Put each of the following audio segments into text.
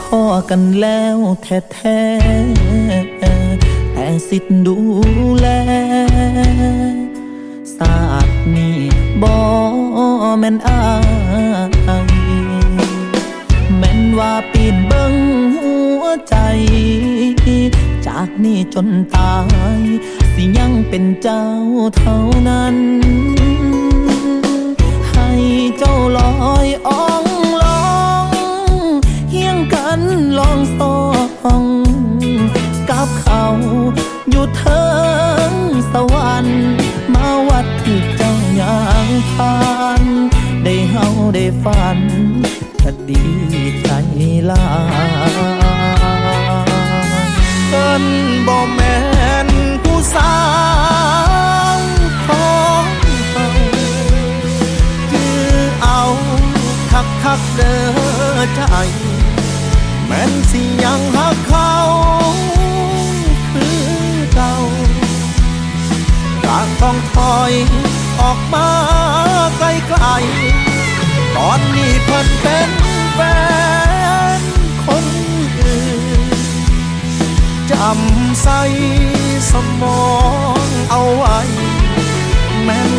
พ่อกันแล้วแท้ๆแต่สิทธิ์ดูแลศาสตร์นี่บ่แม่นอายแม่นว่าปีนเบิ่งหัวใจ จากนี่จนตาย สิยังเป็นเจ้าเท่านั้น ให้เจ้าลอยอ่องลอง องสองกับเขาอยู่เทิงสวรรค์มาวัดที่เจ้าอย่างทานได้เฮาได้ฝันก็ดีใจลายเพิ่นบ่แม่น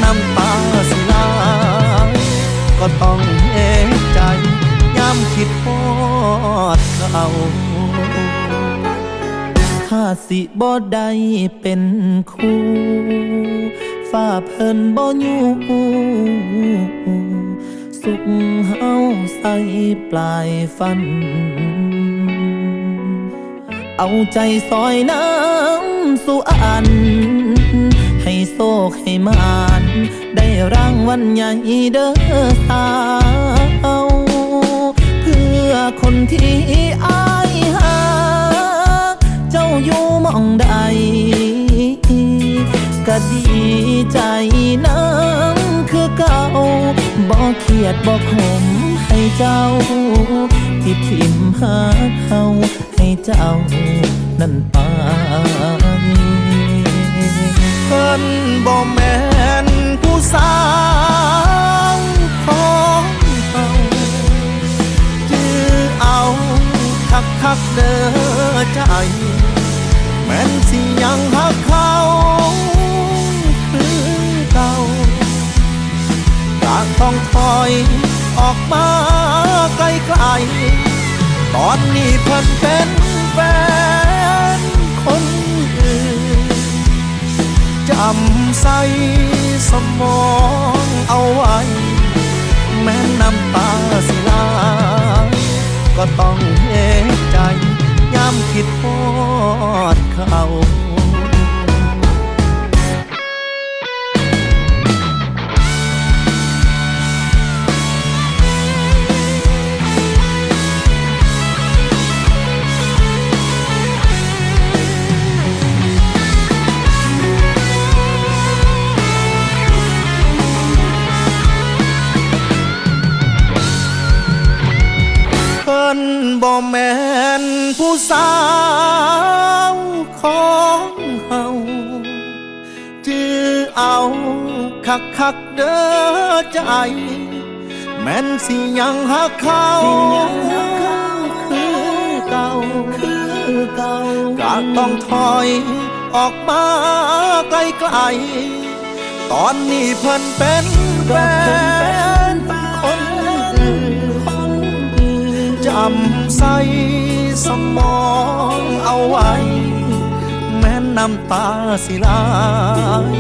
น้ำตาสไลายก็ต้องเห็นใจย้ำคิดพอดเขาถ้าสิบ่ได้เป็นคู่ฝ้าเพิ่นบ่อยู่สุขเฮาใส่ปลายฟัน เอาใจซอยน้ำสู่อัน ให้โศกให้มาน ได้รางวัลใหญ่เด้อสาว เพื่อคนที่อายหาเจ้าอยู่มองใดก็ดีใจน้ำคือเก่าบอกเครียดบอกขมให้เจ้า ที่ทิมหาเขาให้เจ้า นั่นไป นบ่แม่นผู้สาวของเขาจือเอาคักคักเด้อใจ แม่นสิยังหักเขาคือเก่าก็ต้องถอยออกมาไกลๆตอนนี้เพิ่นเป็นแฟนำใสสมองเอาไว้ แม้น้ำตาสิลายก็ต้องเหตใจย้ำคิดพอดเขา สาวของเฮาจือเอาคักคักๆเด้อใจ แม่นสิยังหักเขาคือเก่าคือเก่าก็ต้องถอยออกมาไกลๆตอนนี้เพิ่นเป็นแฟนคนอื่นจำใส่ สมองเอาไว้ แม้น้ำตาสิไลาย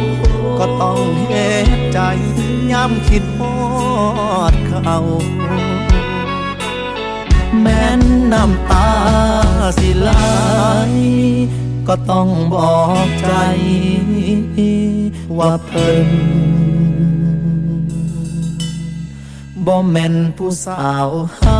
ก็ต้องเห็นใจย้ำคิดพอดเขาแม้นน้ำตาสิไหลก็ต้องบอกใจ ว่าเพิ่นบ่แม่นผู้สาวเฮา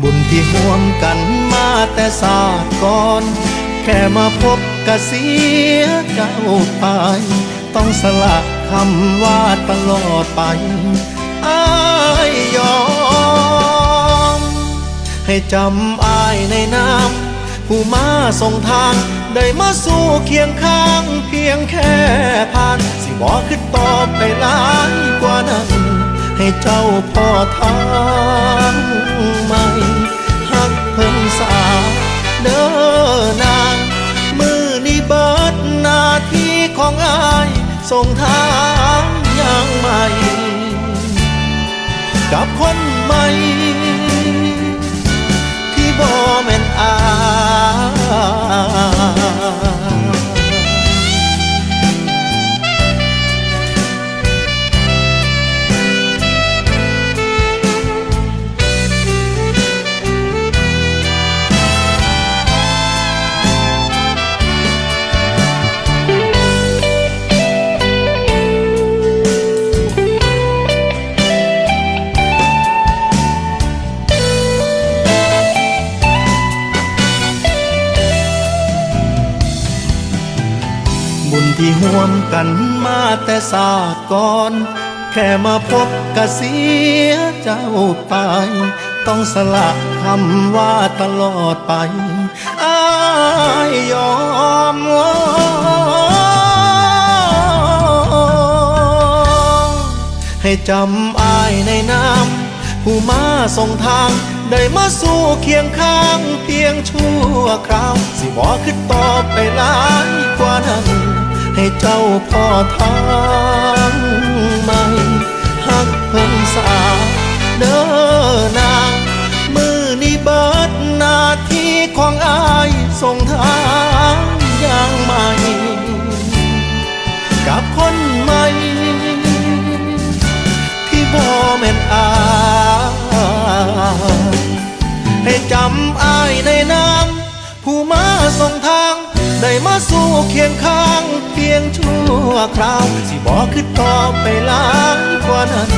บุญที่ห่วมกันมาแต่ศาสตร์ก่อน แค่มาพบกะเสียเจ้าไป ต้องสละคำว่าตลอดไปอายยอม ให้จำอายในน้ำผู้มาส่งทาง ได้มาสู่เคียงข้าง เพียงแค่ผ่าน สิบอกขึ้นต่อไปหลายกว่านั้น ให้เจ้าพ่อทา บุญที่วมกันมาแต่ศาสตร์ก่อน แค่มาพบกะเสียเจ้าไป ต้องสละคำว่าตลอดไปอายยอมให้จำอายในน้ำผู้มาส่งทางได้มาสู่เคียงข้างเพียงชั่วคราว สิบอกขึ้นต่อไปหลายกว่านั้น ให้เจ้าพ่อทางใหม่หักเพิ่งสาเด้อนางมือนี้เบิดนาที่ของอายส่งทาง สู่เคียงข้างเพียงชั่วคราว สิบอกขึ้นต่อไปหลายกว่านั้น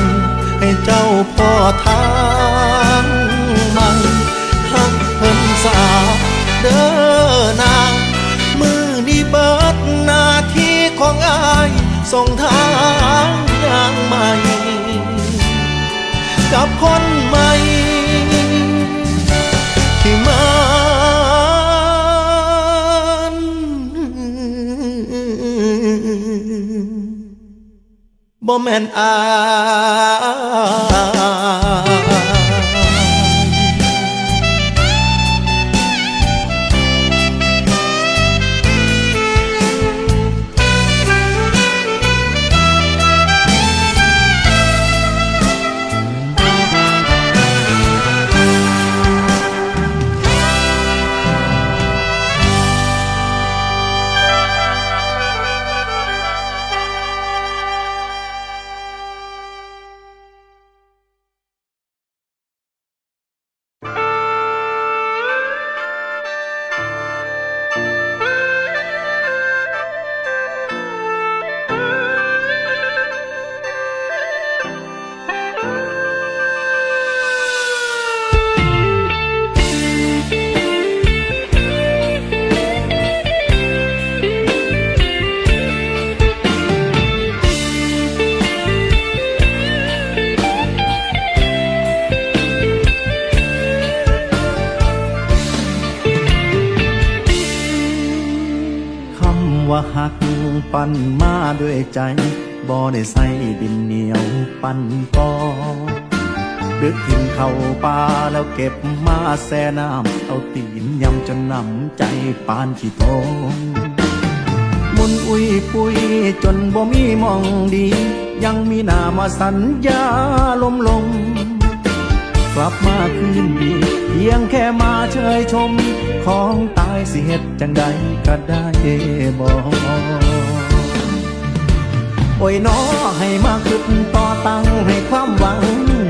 ให้เจ้าพ่อทางใหม่หักเพิ่นสาเด้อนาง มือนี้เบิดหน้าที่ของอายส่งทางอย่างใหม่กับคน บ่แม่นอาย ใจบ่ได้ใส่ดินเหนียวปั่นปอดึกกินเข้าป่าแล้วเก็บมาแซ่น้ำเอาตีนยำจนนำใจปานขี้ทงมุนอุ้ยปุยจนบ่มีมองดี ยังมีนามาสัญญาลมลงฝลับมาคืนดี เพียงแค่มาเชยชม ของตายสิเหตุจังใดก็ได้บอก โอ้ยน้อให้มาขึ้นต่อตั้งให้ความหวัง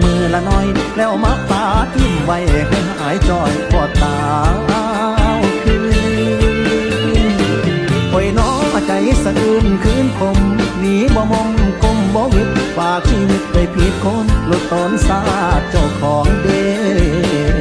มือละน้อย แล้วมาปาทิ้มไว้ให้หายจอยปอดตาคืนโอ้ยน้อใจสะอื้นคืนคมหนีบ่มองกลมบ่วิดฝากชีวิตไปผิดคนหลุดตนสาเจ้าของเด้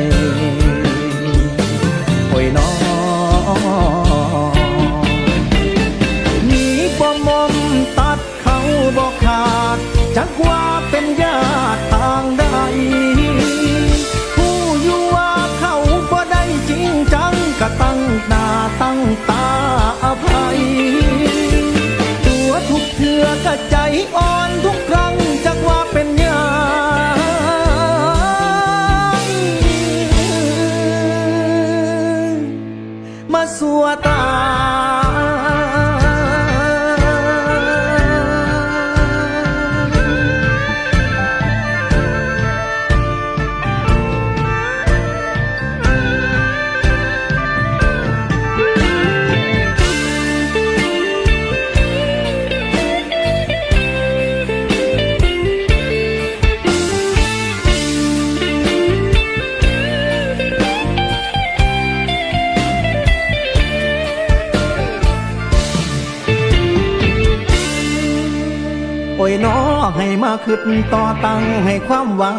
มาขึ้นต่อตั้งให้ความหวัง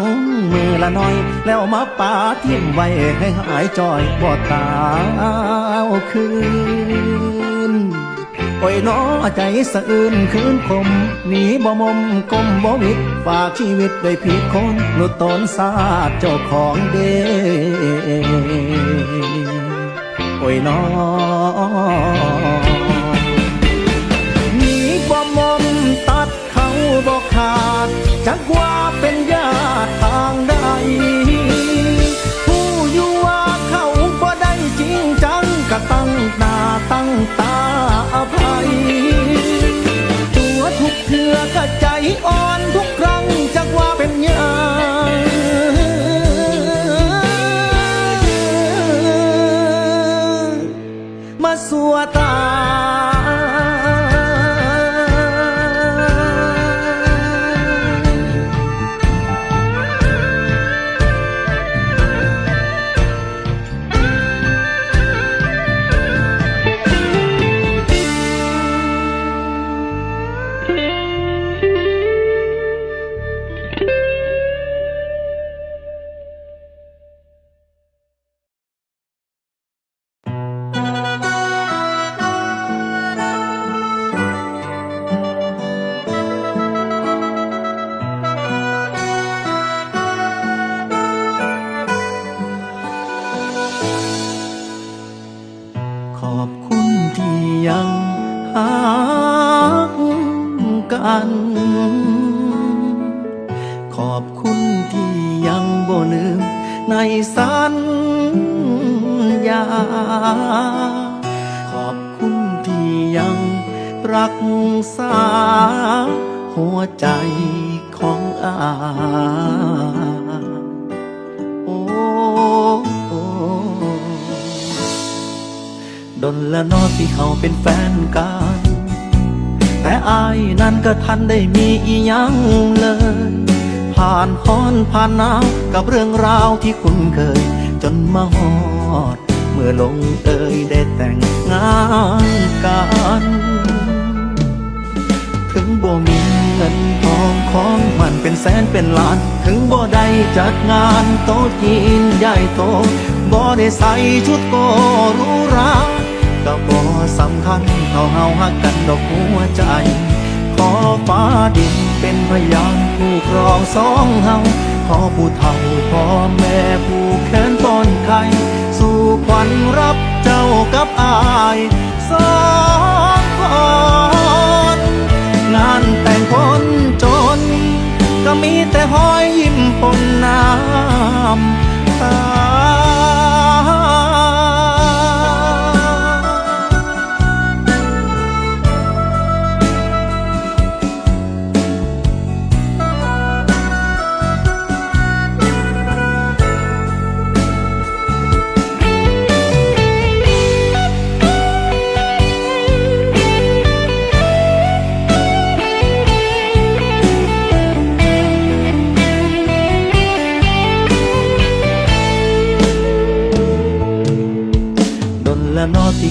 มือละน้อย แล้วมาปาทิ้มไว้ให้หายจอยบ่ตาคืนโอ้ยน้อใจสะอื้นคืนคมหนีบ่มมกลมบ่วิดฝากชีวิตไว้ผิดคนหลุดตนสาดเจ้าของเด้โอ้ยน้อหนีบ่มมตัดเขาบอกขาด จักว่าเป็นยาา ขอบคุณที่ยังรักษา หัวใจของอาโอ้โดนและนอที่เขาเป็นแฟนกันแต่อายนั้นก็ทันได้มีอียังเลย ผ่านฮ้อนผ่านหนาวกับเรื่องราวที่คุ้นเคย จนมาฮอด มื่อลงเอยได้แต่งงานกัน ถึงบ่มีเงินทองของมันเป็นแสนเป็นล้าน ถึงบ่ได้จัดงานโต๊ะจีนใหญ่โตบ่ได้ใส่ชุดโกรูหราก็บ่สำคัญเท่าเฮาฮักกันดอกหัวใจ ขอฟ้าดินเป็นพยานผู้ครองสองเฮาขอผู้เฒ่าพ่อแม่ผู้แขนต้นไข่ ขวัญรับเจ้ากับอายสอ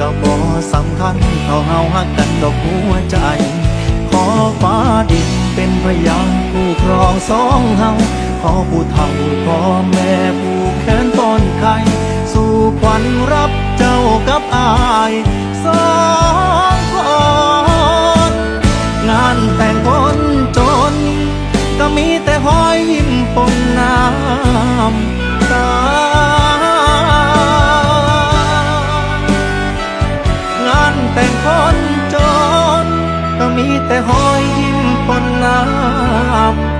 ก็บ่สำคัญเท่าเฮาฮักกันดอกหัวใจ ขอฟ้าดินเป็นพยานผู้ครองสองเฮาขอผู้เฒ่าพ่อแม่ผู้แขนต้นไข่สู่ขวัญรับเจ้ากับอายสองคนงานแต่งคนจน ก็มีแต่หอยยิ้มปนน้ำ แต่หอยยิ้มปนน้ำ